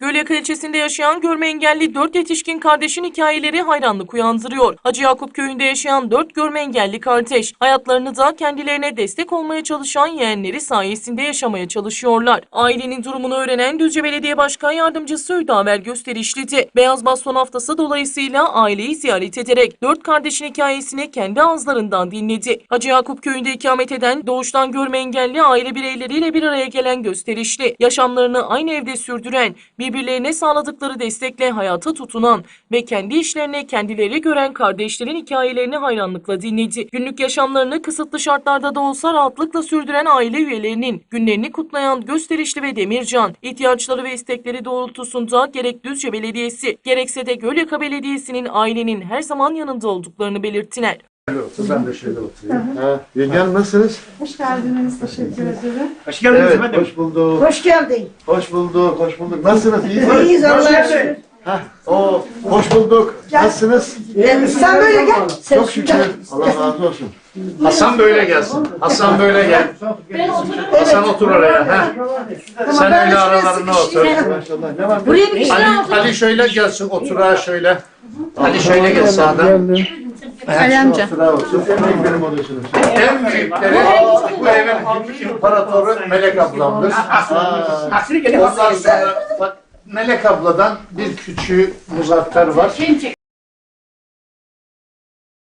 Gölyaka ilçesinde yaşayan görme engelli 4 yetişkin kardeşin hikayeleri hayranlık uyandırıyor. Hacı Yakup köyünde yaşayan 4 görme engelli kardeş hayatlarını da kendilerine destek olmaya çalışan yeğenleri sayesinde yaşamaya çalışıyorlar. Ailenin durumunu öğrenen Düzce Belediye Başkan Yardımcısı Hüdaver gösterişliydi. Beyaz Baston Haftası dolayısıyla aileyi ziyaret ederek 4 kardeşin hikayesini kendi ağızlarından dinledi. Hacı Yakup köyünde ikamet eden doğuştan görme engelli aile bireyleriyle bir araya gelen gösterişli, yaşamlarını aynı evde sürdüren, birbirlerine sağladıkları destekle hayata tutunan ve kendi işlerini kendileri gören kardeşlerin hikayelerini hayranlıkla dinledi. Günlük yaşamlarını kısıtlı şartlarda da olsa rahatlıkla sürdüren aile üyelerinin günlerini kutlayan Gösterişli ve Demircan, ihtiyaçları ve istekleri doğrultusunda gerek Düzce Belediyesi gerekse de Gölyaka Belediyesi'nin ailenin her zaman yanında olduklarını belirttiler. Ben de şöyle oturayım. Ha, Yengem nasılsınız? Hoş geldiniz. Teşekkür ederim. Hoş geldiniz Evet, efendim. hoş bulduk. Hoş geldin. Hoş bulduk, hoş bulduk. Nasılsınız? İyi misiniz? İyiyiz Allah'a şükür. Hah, oo, hoş bulduk. Nasılsınız? Gel, Sen böyle gel. Sen Çok şükür. Allah razı olsun. Hasan böyle gelsin. Hasan böyle gel. Hasan otur oraya. Ha. Sen öyle aralarına otur. Maşallah. Ne var? Buraya bir kişi Ali, otur. Ali şöyle gelsin. Otur ha şöyle. Ali şöyle gel sağdan. Ali amca. En büyükleri bu evin imparatoru Melek ablamdır. Ondan sonra bak Melek abladan bir küçüğü Muzaffer var.